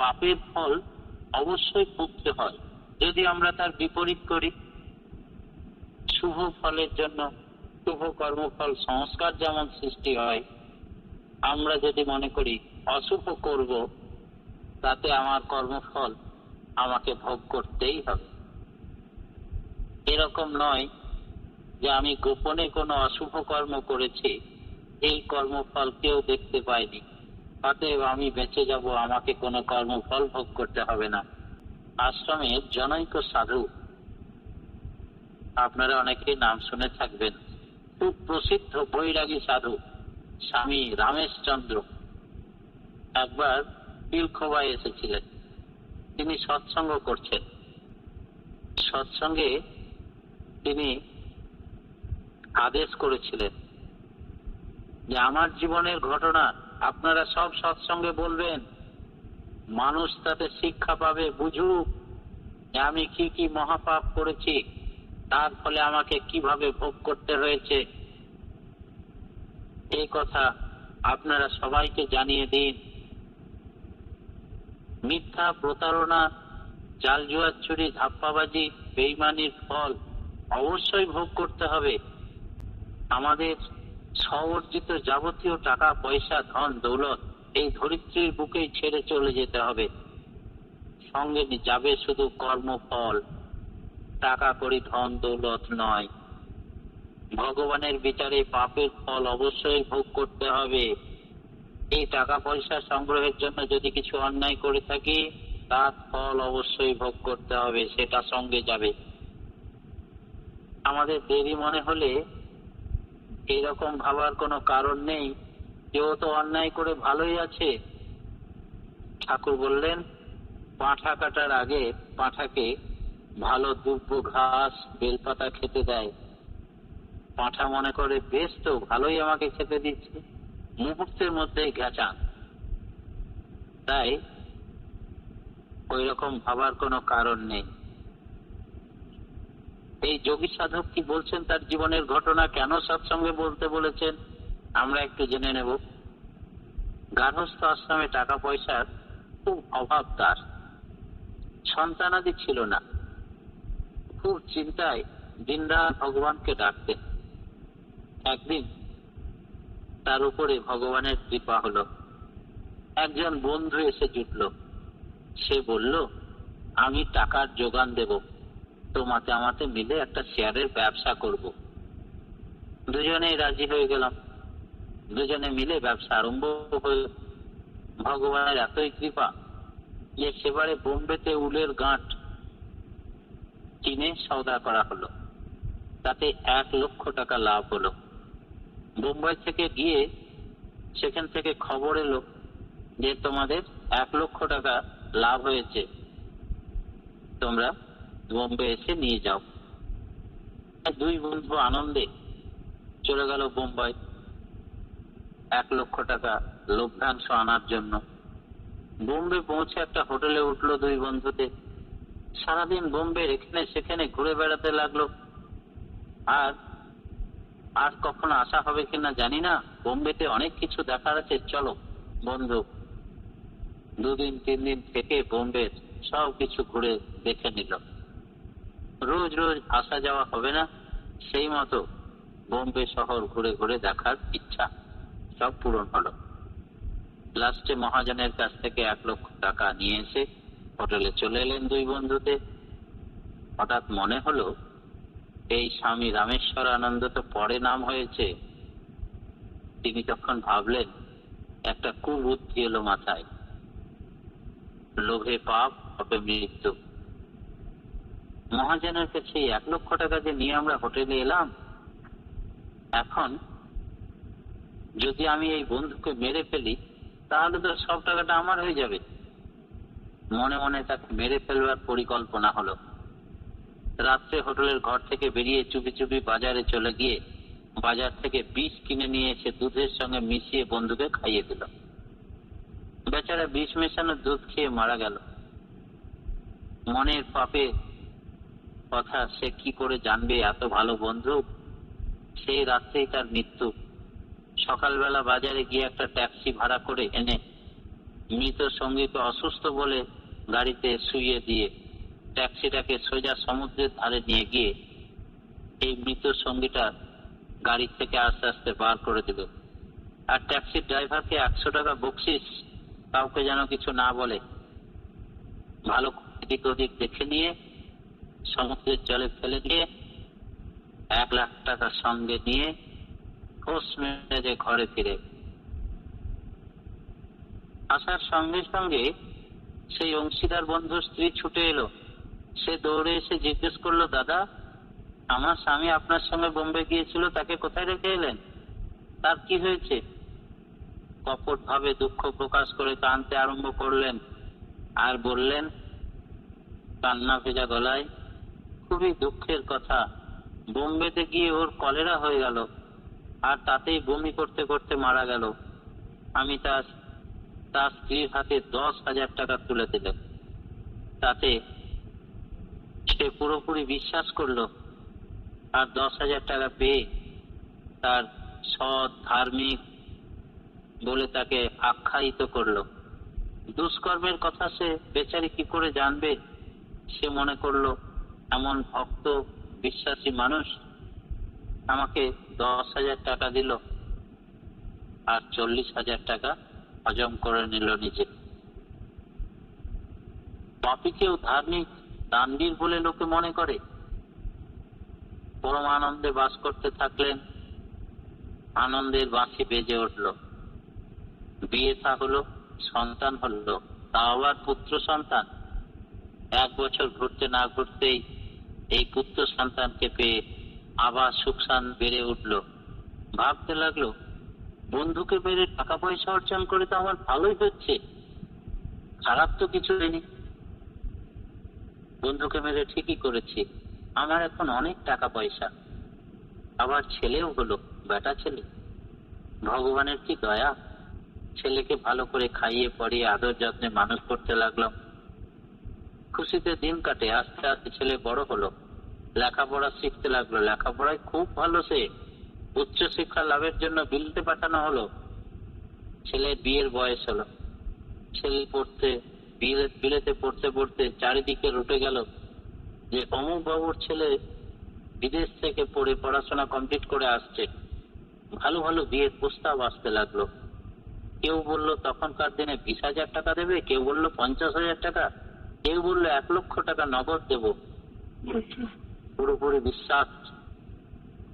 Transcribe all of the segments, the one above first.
পাপের ফল অবশ্যই ভুগতে হয়। যদি আমরা তার বিপরীত করি, শুভ ফলের জন্য শুভ কর্মফল, সংস্কার যেমন সৃষ্টি হয়, আমরা যদি মনে করি অশুভ করব, তাতে আমার কর্মফল আমাকে ভোগ করতেই হবে। এরকম নয় যে আমি গোপনে কোনো অশুভ কর্ম করেছি, এই কর্মফল কেউ দেখতে পায়নি। অতএব আমি বেঁচে যাব, আমাকে কোনো কর্মফল ভোগ করতে হবে না। আশ্রমের জনৈক সাধু। আপনারা অনেকে নাম শুনে থাকবেন। খুব প্রসিদ্ধ বৈরাগী সাধু, স্বামী রামেশচন্দ্র। একবার পিলখোবায় এসেছিলেন। তিনি সৎসঙ্গ করছেন। সৎসঙ্গে তিনি আদেশ করেছিলেন যে, আমার জীবনের ঘটনা আপনারা সব সৎসঙ্গে বলবেন, মানুষ তাতে শিক্ষা পাবে, বুঝুক আমি কি কি মহাপাপ করেছি, তার ফলে আমাকে কীভাবে ভোগ করতে হয়েছে। এই কথা আপনারা সবাইকে জানিয়ে দিন। মিথ্যা প্রতারণা, জাল জুয়ার চুরি, ধাপ্পাবাজি, বেইমানির ফল অবশ্যই ভোগ করতে হবে। আমাদের স্বঅর্জিত যাবতীয় টাকা, পয়সা, ধন, দৌলত এই ধরিত্রীর বুকেই ছেড়ে চলে যেতে হবে। সঙ্গে যাবে শুধু কর্মফল, টাকা করি ধন, দৌলত নয়। ভগবানের বিচারে পাপের ফল অবশ্যই ভোগ করতে হবে। এই টাকা পয়সা সংগ্রহের জন্য যদি কিছু অন্যায় করে থাকি, তার ফল অবশ্যই ভোগ করতে হবে, সেটা সঙ্গে যাবে। আমাদের দেরি মনে হলে এরকম ভাবার কোনো কারণ নেই। কেউ তো অন্যায় করে ভালোই আছে। ঠাকুর বললেন, পাঁঠা কাটার আগে পাঁঠাকে ভালো দুব্য ঘাস, বেলপাতা খেতে দেয়। পাঁঠা মনে করে, বেশ তো, ভালোই আমাকে খেতে দিচ্ছে। মুহূর্তের মধ্যেই ঘেঁচান তাই ওই রকম ভাবার কোনো কারণ নেই। এই যোগী সাধক কি বলছেন? তার জীবনের ঘটনা কেন সৎসঙ্গে বলতে বলেছেন? আমরা একটু জেনে নেব। গার্হস্থ আশ্রমে টাকা পয়সার খুব অভাব তার। সন্তানাদি ছিল না। খুব চিন্তায় দিনরাত ভগবানকে ডাকতেন। একদিন তার উপরে ভগবানের কৃপা হলো। একজন বন্ধু এসে জুটল। সে বলল, আমি টাকার যোগান দেব। তোমাতে আমাতে মিলে একটা শেয়ারের ব্যবসা করব। দুজনেই রাজি হয়ে গেলাম। দুজনে মিলে ব্যবসা আরম্ভ হয়ে ভগবানের এতই কৃপা যে সেবারে বোম্বেতে উলের গাঁট কিনে সওদা করা হলো। তাতে এক লক্ষ টাকা লাভ হলো। বোম্বাই থেকে গিয়ে সেখান থেকে খবর এলো যে তোমাদের এক লক্ষ টাকা লাভ হয়েছে। তোমরা বোম্বে এসে নিয়ে যাও। দুই বন্ধু আনন্দে চলে গেল বোম্বাই। এক লক্ষ টাকা লভ্যাংশ আনার জন্য। বোম্বে পৌঁছে একটা হোটেলে উঠল দুই বন্ধুতে। সারাদিন বোম্বে এখানে সেখানে ঘুরে বেড়াতে লাগল। আর আর কখনো আসা হবে কিনা জানি না। বোম্বেতে অনেক কিছু দেখার আছে। চলো, বন্ধু। দুদিন তিন দিন থেকে বোম্বে সব কিছু ঘুরে দেখে নিল। রোজ রোজ আসা যাওয়া হবে না। সেই মতো বোম্বে শহর ঘুরে ঘুরে দেখার ইচ্ছা সব পূরণ হলো। লাস্টে মহাজনের কাছ থেকে এক লক্ষ টাকা নিয়ে এসে হোটেলে চলে এলেন দুই বন্ধুতে। হঠাৎ মনে হলো, এই স্বামী রামেশ্বর আনন্দ তো পরে নাম হয়েছে। তিনি তখন ভাবলেন, একটা কুবুদ্ধি এলো মাথায়। লোভে পাপ হবে মৃত্যু। মহাজনের কাছে এক লক্ষ টাকা দিয়ে নিয়ে আমরা হোটেলে এলাম, এখন যদি আমি এই বন্ধুকে মেরে ফেলি, তাহলে তো সব টাকাটা আমার হয়ে যাবে। মনে মনে তাকে মেরে ফেলবার পরিকল্পনা হলো। রাত্রে হোটেলের ঘর থেকে বেরিয়ে চুপি চুপি বাজারে চলে গিয়ে বাজার থেকে বিষ কিনে নিয়ে এসে দুধের সঙ্গে মিশিয়ে বন্ধুকে খাইয়ে দিল। বেচারা বিষ মেশানো দুধ খেয়ে মারা গেল। মনের পাপে কথা সে কি করে জানবে এত ভালো বন্ধু? সেই রাত্রেই তার মৃত্যু। সকালবেলা বাজারে গিয়ে একটা ট্যাক্সি ভাড়া করে এনে মৃত সঙ্গীকে অসুস্থ বলে গাড়িতে শুইয়ে দিয়ে ট্যাক্সিটাকে সোজা সমুদ্রের ধারে নিয়ে গিয়ে এই মৃত সঙ্গীটা গাড়ি থেকে আস্তে আস্তে বার করে দিল। আর ট্যাক্সির ড্রাইভারকে একশো টাকা বকশিস কাউকে যেন কিছু না বলে। ভালো দিক ওদিক দেখে নিয়ে সমুদ্রের জলে ফেলে দিয়ে এক লাখ টাকা সঙ্গে নিয়ে হোস মেরে ঘরে ফিরে। আসার সঙ্গে সঙ্গে সেই অংশীদার বন্ধু স্ত্রী ছুটে এলো। সে দৌড়ে এসে জিজ্ঞেস করল, দাদা, আমার স্বামী আপনার সঙ্গে বোম্বে গিয়েছিল, তাকে কোথায় রেখে এলেন? তার কি হয়েছে? কপট ভাবে দুঃখ প্রকাশ করে কাঁদতে আরম্ভ করলেন আর বললেন, কান্না ভেজা গলায় খুবই দুঃখের কথা। বোম্বেতে গিয়ে ওর কলেরা হয়ে গেল, আর তাতেই বমি করতে করতে মারা গেল। আমি তার তার স্ত্রীর হাতে দশ হাজার টাকা তুলে দিলাম। তাতে সে পুরোপুরি বিশ্বাস করল, আর দশ হাজার টাকা পেয়ে তার সৎ, ধার্মিক বলে তাকে আখ্যায়িত করল। দুষ্কর্মের কথা সে বেচারি কি করে জানবে? সে মনে করল এমন ভক্ত, বিশ্বাসী মানুষ আমাকে দশ হাজার টাকা দিল আর চল্লিশ হাজার টাকা হজম করে নিল নিজে। পাপিকেও ধার্মিক, দানবীর বলে লোকে মনে করে। পরম আনন্দে বাস করতে থাকলেন, আনন্দের বাঁশি বেজে উঠল। বিয়ে থা হলো, সন্তান হলো তা আবার পুত্র সন্তান। এক বছর ঘুরতে না ঘুরতেই এই পুত্র সন্তানকে পেয়ে আবার সুখসান বেড়ে উঠল। ভাবতে লাগল, বন্ধুকে মেরে টাকা পয়সা অর্জন করে তো আমার ভালোই হচ্ছে। খারাপ তো কিছু হয়নি। বন্ধুকে মেরে ঠিকই করেছি, আমার এখন অনেক টাকা পয়সা আবার ছেলেও হলো বেটা ছেলে। ভগবানের কি দয়া? ছেলেকে ভালো করে খাইয়ে পরিয়ে আদর যত্নে মানুষ করতে লাগলাম। খুশিতে দিন কাটে, আস্তে আস্তে ছেলে বড় হলো। লেখাপড়া শিখতে লাগল, লেখাপড়ায় খুব ভালো সে। উচ্চ শিক্ষা লাভের জন্য বিলতে পাঠানো হলো। ছেলের বিয়ের বয়স হলো। ছেলে পড়তে বিলেতে পড়তে পড়তে চারিদিকে রুটে গেল যে অমুক বাবুর ছেলে বিদেশ থেকে পড়ে পড়াশোনা কমপ্লিট করে আসছে। ভালো ভালো বিয়ের প্রস্তাব আসতে লাগল। কেউ বলল, তখনকার দিনে বিশ হাজার টাকা দেবে? কেউ বলল, পঞ্চাশ হাজার টাকা। কেউ বলল এক লক্ষ টাকা নগদ দেব। পুরোপুরি বিশ্বাস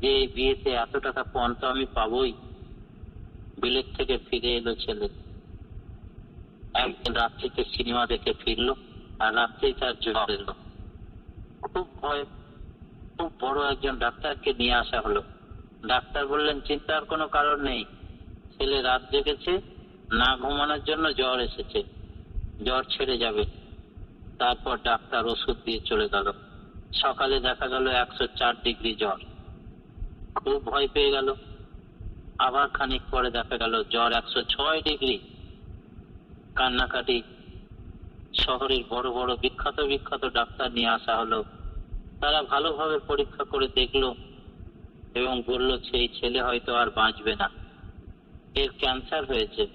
যে এই বিয়েতে এত টাকা পণ তো আমি পাবোই। বিলেত থেকে ফিরে এলো ছেলে। একদিন রাত্রিতে সিনেমা দেখে ফিরলো আর রাত্রেই তার জ্বর এলো। খুব ভয় খুব বড় একজন ডাক্তারকে নিয়ে আসা হলো। ডাক্তার বললেন চিন্তার কোনো কারণ নেই। ছেলে রাত জেগেছে না ঘুমানোর জন্য জ্বর এসেছে। জ্বর ছেড়ে যাবে। তারপর ডাক্তার ওষুধ দিয়ে চলে গেল। সকালে দেখা গেল একশো চার ডিগ্রি জ্বর। খুব ভয় পেয়ে গেল। আবার খানিক পরে দেখা গেল জ্বর একশো ছয় ডিগ্রি। কান্নাকাটি। শহরের বড় বড় বিখ্যাত বিখ্যাত ডাক্তার নিয়ে আসা হলো। তারা ভালোভাবে পরীক্ষা করে দেখল এবং বলল, সেই ছেলে হয়তো আর বাঁচবে না। এর ক্যান্সার হয়েছে।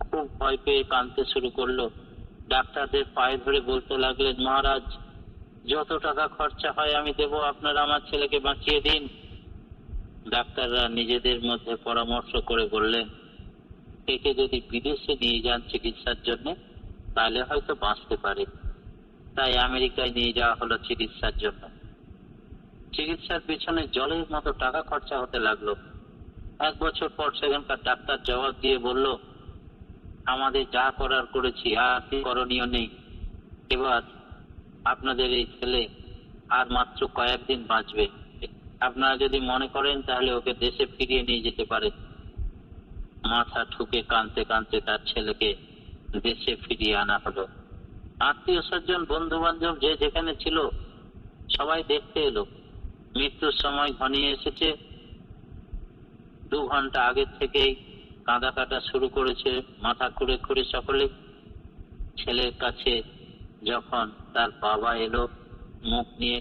খুব ভয় পেয়ে কাঁদতে শুরু করল। ডাক্তারদের পায়ে ধরে বলতে লাগলেন, মহারাজ, যত টাকা খরচা হয় আমি দেব, আপনারা আমার ছেলেকে বাঁচিয়ে দিন। ডাক্তাররা নিজেদের মধ্যে পরামর্শ করে বললেন, একে যদি বিদেশে নিয়ে যান চিকিৎসার জন্য, তাহলে হয়তো বাঁচতে পারে। তাই আমেরিকায় নিয়ে যাওয়া হলো চিকিৎসার জন্য। চিকিৎসার পিছনে জলের মতো টাকা খরচা হতে লাগল। এক বছর পর সেখানকার ডাক্তার জবাব দিয়ে বলল আমাদের যা করার করেছি, আর করণীয় নেই। এবার আপনাদের এই ছেলে আর মাত্র কয়েকদিন বাঁচবে। আপনারা যদি মনে করেন, তাহলে ওকে দেশে ফিরিয়ে নিয়ে যেতে পারে মাথা ঠুকে কাঁদতে কাঁদতে তার ছেলেকে দেশে ফিরিয়ে আনা হলো। আত্মীয় স্বজন বন্ধু বান্ধব যে যেখানে ছিল, সবাই দেখতে এলো। মৃত্যুর সময় ঘনিয়ে এসেছে। দু ঘণ্টা আগের থেকেই কাঁদা কাটা শুরু করেছে, মাথা খুঁড়ে খুঁড়ে সকলে। ছেলের কাছে যখন তার বাবা এলো, মুখ নিয়ে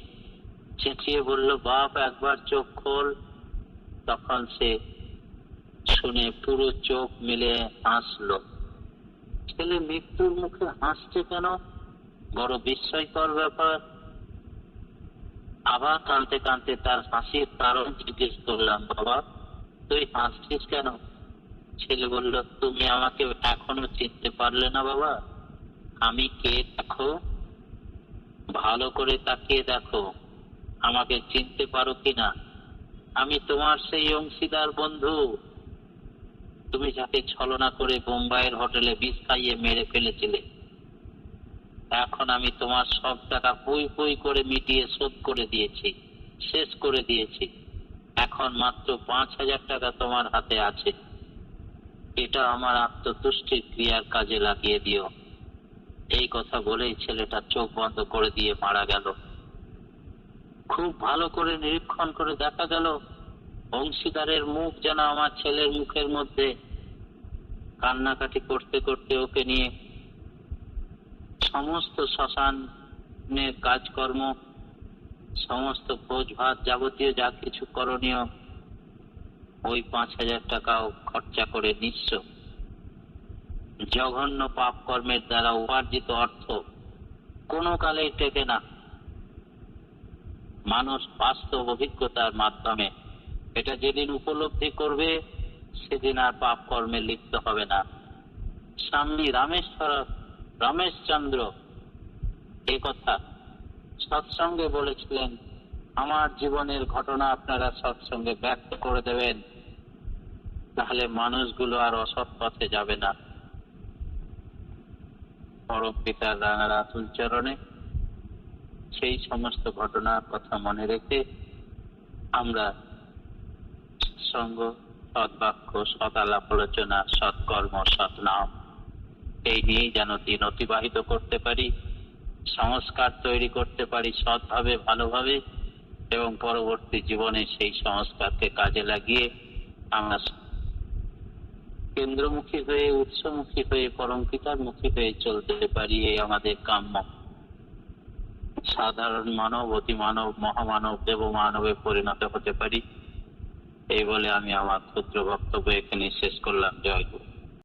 চেঁচিয়ে বলল, বাপ, একবার চোখ খোল। তখন সে শুনে পুরো চোখ মিলে হাসলো। ছেলে মৃত্যুর মুখে হাসছে কেন? বড় বিস্ময়কর ব্যাপার। আবার কাঁদতে কাঁদতে তার হাসির কারণ জিজ্ঞেস করলাম, বাবা, তুই হাসছিস কেন? ছেলে বলল, তুমি আমাকে এখনও চিনতে পারলে না বাবা। আমি কে দেখো? ভালো করে তাকিয়ে দেখো। আমাকে চিনতে পারো কিনা? আমি তোমার সেই অংশীদার বন্ধু। তুমি যাকে ছলনা করে বোম্বাইয়ের হোটেলে বিষ খাইয়ে মেরে ফেলেছিলে। এখন আমি তোমার সব টাকা পুই পুই করে মিটিয়ে শোধ করে দিয়েছি, শেষ করে দিয়েছি। এখন মাত্র পাঁচ হাজার টাকা তোমার হাতে আছে। এটা আমার আত্মতুষ্টির ক্রিয়ার কাজে লাগিয়ে দিও। এই কথা বলেই ছেলেটা চোখ বন্ধ করে দিয়ে মারা গেল। খুব ভালো করে নিরীক্ষণ করে দেখা গেল, অংশীদারের মুখ যেন আমার ছেলের মুখের মধ্যে। কান্নাকাটি করতে করতে ওকে নিয়ে সমস্ত শ্মশানের কাজকর্ম, সমস্ত ভোজ ভাত যাবতীয় যা কিছু করণীয় ওই পাঁচ হাজার টাকাও খরচা করে নিঃস্ব জঘন্য পাপ কর্মের দ্বারা উপার্জিত অর্থ কোনো কালে টেকে না। মানুষ বাস্তব অভিজ্ঞতার মাধ্যমে এটা যেদিন উপলব্ধি করবে, সেদিন আর পাপ কর্মে লিপ্ত হবে না। স্বামী রামেশ্বর, রমেশচন্দ্র এ কথা সৎসঙ্গে বলেছিলেন আমার জীবনের ঘটনা আপনারা সৎসঙ্গে ব্যক্ত করে দেবেন। তাহলে মানুষগুলো আর অসৎ পথে যাবে না। পরম পিতার রাঙার রাতুল চরণে সেই সমস্ত ঘটনার কথা মনে রেখে আমরা সঙ্গ সৎবাক্য সৎ আলাপ আলোচনা, সৎকর্ম সৎ নাম এই নিয়েই যেন দিন অতিবাহিত করতে পারি, সংস্কার তৈরি করতে পারি সৎভাবে, ভালোভাবে। এবং পরবর্তী জীবনে সেই সংস্কারকে কাজে লাগিয়ে আমরা কেন্দ্রমুখী হয়ে, উৎসমুখী হয়ে পরমপিতার মুখী হয়ে চলতে পারি এই আমাদের কাম্য। সাধারণ মানব, অতি মানব, মহামানব দেব মানবে পরিণত হতে পারি। এই বলে আমি আমার ক্ষুদ্র বক্তব্য এখানে শেষ করলাম। জয় গুরু।